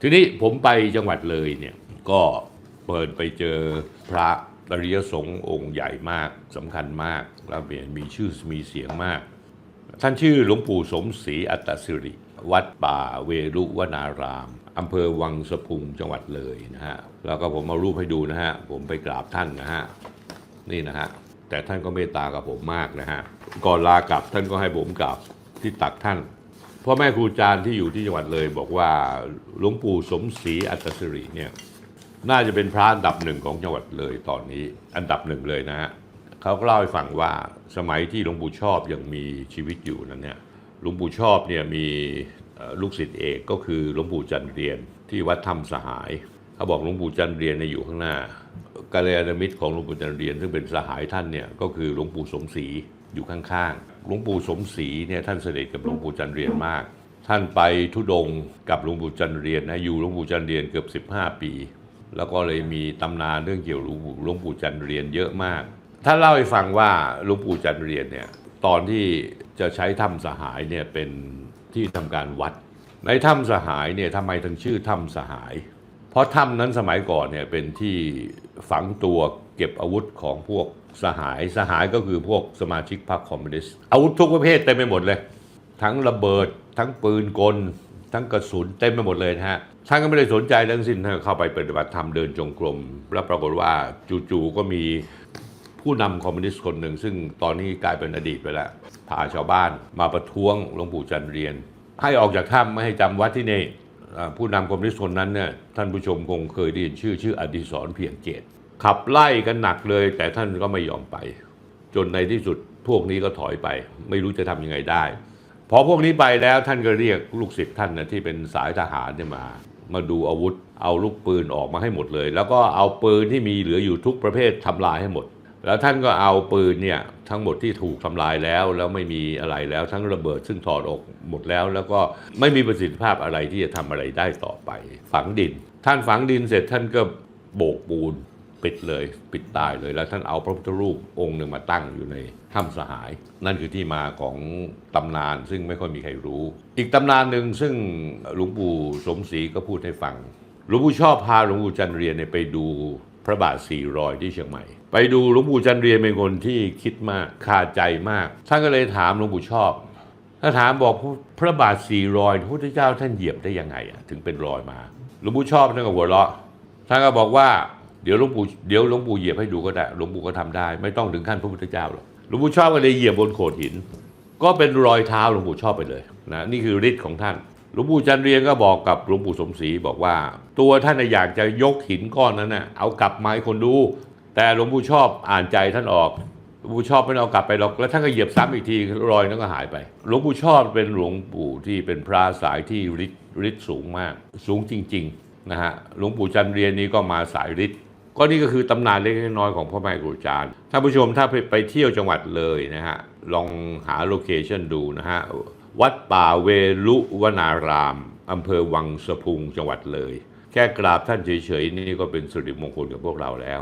ทีนี้ผมไปจังหวัดเลยเนี่ยก็เปิดไปเจอพระอริยสงฆ์องค์ใหญ่มากสำคัญมากแล้วมียนมีชื่อมีเสียงมาก ท่านชื่อหลวงปู่สมศรีอัตตสิริ วัดป่าเวรุวนารามอำเภอวังสะพุงจังหวัดเลยนะฮะแล้วก็ผมมารูปให้ดูนะฮะ ผมไปกราบท่านนะฮะนี่นะฮะแต่ท่านก็เมตตากับผมมากนะฮะก่อนลากลับท่านก็ให้ผมกราบที่ตักท่าน พ่อแม่ครูอาจารย์ที่อยู่ที่จังหวัดเลยบอกว่าหลวงปู่สมศรีอัตสิริเนี่ยน่าจะเป็นพระอันดับหนึ่งของจังหวัดเลยตอนนี้อันดับหนึ่งเลยนะฮะเขาก็เล่าให้ฟังว่าสมัยที่หลวงปู่ชอบยังมีชีวิตอยู่นั้นเนี่ยหลวงปู่ชอบเนี่ยมีลูกศิษย์เอกก็คือหลวงปู่จันเรียนที่วัดถ้ำสหายเขาบอกหลวงปู่จันเรียนเนี่ยอยู่ข้างหน้ากาลยานมิตรของหลวงปู่จันเรียน ซึ่งเป็นสหายท่านเนี่ยก็คือหลวงปู่สมศรี อยู่ข้างๆ หลวงปู่สมศรีเนี่ยท่านเสด็จกับหลวงปู่จันเรียนมาก ท่านไปทุดงกับหลวงปู่จันเรียนนะอยู่หลวงปู่จันเรียนเกือบ 15 ปี แล้วก็เลยมีตำนานเรื่องเกี่ยวกับหลวงปู่จันเรียนเยอะมาก ท่านเล่าให้ฟังว่าหลวงปู่จันเรียนเนี่ยตอนที่จะใช้ถ้ำสหายเนี่ยเป็นที่ทำการวัด ในถ้ำสหายเนี่ยทำไมถึงชื่อถ้ำสหาย เพราะถ้ำนั้นสมัยก่อนเนี่ยเป็นที่ฝังตัว เก็บอาวุธของพวกสหายสหายก็คือพวกสมาชิกพรรคคอมมิวนิสต์อาวุธทุกประเภทเต็มไปหมดเลย ทั้งระเบิด ทั้งปืนกล ทั้งกระสุนเต็มไปหมดเลยนะฮะท่านก็ไม่ได้สนใจทั้งสิ้นท่านก็เข้าไปปฏิบัติธรรมเดินจงกรม แล้วปรากฏว่าจู่ๆก็มีผู้นำคอมมิวนิสต์คนหนึ่ง ซึ่งตอนนี้กลายเป็นอดีตไปแล้วพาชาวบ้านมาประท้วงหลวงปู่จันเรียน ให้ออกจากถ้ำไม่ให้จำวัดที่นี่ผู้นำคอมมิวนิสต์คนนั้นเนี่ยท่านผู้ชมคงเคยได้ยินชื่อชื่ออดิศรเพียงเจต ขับไล่กันหนักเลย แต่ท่านก็ไม่ยอมไป จนในที่สุดพวกนี้ก็ถอยไป ไม่รู้จะทำยังไงได้พอพวกนี้ไปแล้วท่านก็เรียกลูกศิษย์ท่านนะที่เป็นสายทหารเนี่ยมา มาดูอาวุธ เอาลูกปืนออกมาให้หมดเลย แล้วก็เอาปืนที่มีเหลืออยู่ทุกประเภททำลายให้หมด แล้วท่านก็เอาปืนเนี่ยทั้งหมดที่ถูกทำลายแล้ว แล้วไม่มีอะไรแล้วทั้งระเบิดซึ่งถอดออกหมดแล้ว แล้วก็ไม่มีประสิทธิภาพอะไรที่จะทำอะไรได้ต่อไป ฝังดิน ท่านฝังดินเสร็จท่านก็โบกปูน ปิดเลยปิดตายเลยแล้วท่านเอาพระพุทธรูปองค์หนึ่งมาตั้งอยู่ในถ้ำสหาย นั่นคือที่มาของตำนานซึ่งไม่ค่อยมีใครรู้ อีกตำนานหนึ่งซึ่งหลวงปู่สมศรีก็พูดให้ฟังหลวงปู่ชอบพาหลวงปู่จันเรียนไปดูพระบาทสี่รอยที่เชียงใหม่ ไปดูหลวงปู่จันเรียนเป็นคนที่คิดมากคาใจมาก ท่านก็เลยถามหลวงปู่ชอบถ้าถามบอกพระบาทสี่รอยพระพุทธเจ้าท่านเหยียบได้ยังไงอะถึงเป็นรอยมาหลวงปู่ชอบท่านก็หัวเราะท่านก็บอกว่า เดี๋ยวหลวงปู่เดี๋ยวหลวงปู่เหยียบให้ดูก็ได้หลวงปู่ก็ทำได้ ไม่ต้องถึงขั้นพระพุทธเจ้าหรอกหลวงปู่ชอบก็เลยเหยียบบนโขดหิน ก็เป็นรอยเท้าหลวงปู่ชอบไปเลยนะนี่คือฤทธิ์ของท่านหลวงปู่จันเรียงก็บอกกับหลวงปู่สมศรีบอกว่า ตัวท่านอยากจะยกหินก้อนนั้นน่ะเอากลับมาให้คนดู แต่หลวงปู่ชอบอ่านใจท่านออกหลวงปู่ชอบไม่เอากลับไปหรอกแล้วท่านก็เหยียบซ้ำอีกทีรอยนั้นก็หายไปหลวงปู่ชอบเป็นหลวงปู่ที่เป็นพระสายที่ฤทธิ์ฤทธิ์สูงมาก สูงจริงๆนะฮะหลวงปู่จันเรียนนี้ก็มาสายฤทธิ์ ก็นี่ก็คือตำนานเล็กน้อยของพ่อแม่ครูอาจารย์ท่านผู้ชมถ้าไปไปเที่ยวจังหวัดเลยนะฮะลองหาโลเคชันดูนะฮะวัดป่าเวลุวนารามอำเภอวังสะพุงจังหวัดเลย แค่กราบท่านเฉยๆนี่ก็เป็นสิริมงคลกับพวกเราแล้ว